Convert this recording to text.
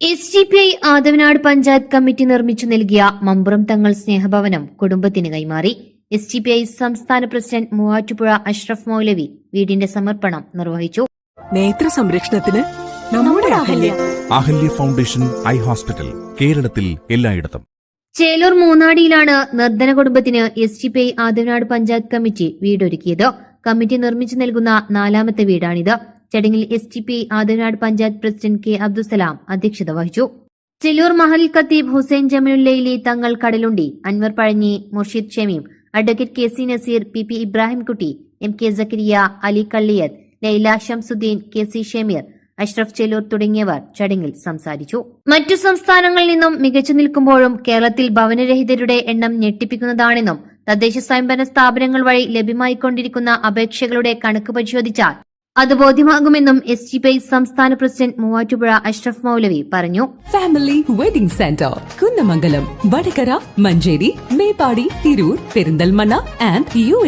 S D P I Athavanad panchayat committee നിർമ്മിച്ചു നൽകിയ മമ്പുറം തങ്ങൾ സ്നേഹഭവനം കുടുംബത്തിന് കൈമാറി. എസ് ഡി പി ഐ സംസ്ഥാന പ്രസിഡന്റ് മൂവാറ്റുപുഴ അഷ്റഫ് മൗലവി വീടിന്റെ സമർപ്പണം നിർവഹിച്ചു. നേത്ര സംരക്ഷണത്തിന് നമ്മുടെ Ahalya. Ahalya foundation eye hospital കേരളത്തിൽ എല്ലായിടത്തും. ചേലൂർ മൂന്നാടിയിലാണ് നിർധന കുടുംബത്തിന് S D P I Athavanad panchayat committee വീടൊരുക്കിയത്. Committee നിർമ്മിച്ചു നൽകുന്ന നാലാമത്തെ വീടാണിത്. ചടങ്ങിൽ S T P Adinad panchayat president K Abdussalam അധ്യക്ഷത വഹിച്ചു. ചെല്ലൂർ മഹൽ ഖത്തീബ് Hussain ജമീലുല്ലയിലെ Thangal Kadalundi Anwar Pazhanji Murshid Shameem advocate K C Naseer P P Ibrahimkutty M K Zakariya Ali Kalliyath Laila Shamsuddin K C Shameer Ashraf Chelur തുടങ്ങിയവർ ചടങ്ങിൽ സംസാരിച്ചു. മറ്റു സംസ്ഥാനങ്ങളിൽ നിന്നും മികച്ചു നിൽക്കുമ്പോഴും കേരളത്തിൽ ഭവനരഹിതരുടെ എണ്ണം ഞെട്ടിപ്പിക്കുന്നതാണെന്നും തദ്ദേശ സ്വയംഭരണ സ്ഥാപനങ്ങൾ വഴി ലഭ്യമായിക്കൊണ്ടിരിക്കുന്ന അപേക്ഷകളുടെ കണക്ക് പരിശോധിച്ചാൽ അത് ബോധ്യമാകുമെന്നും എസ് ടി പി സംസ്ഥാന പ്രസിഡന്റ് മൂവാറ്റുപുഴ അഷ്റഫ് മൗലവി പറഞ്ഞു. Family wedding centre Kunnamangalam Vadakara Manjeri Meppadi Tirur Perinthalmanna and U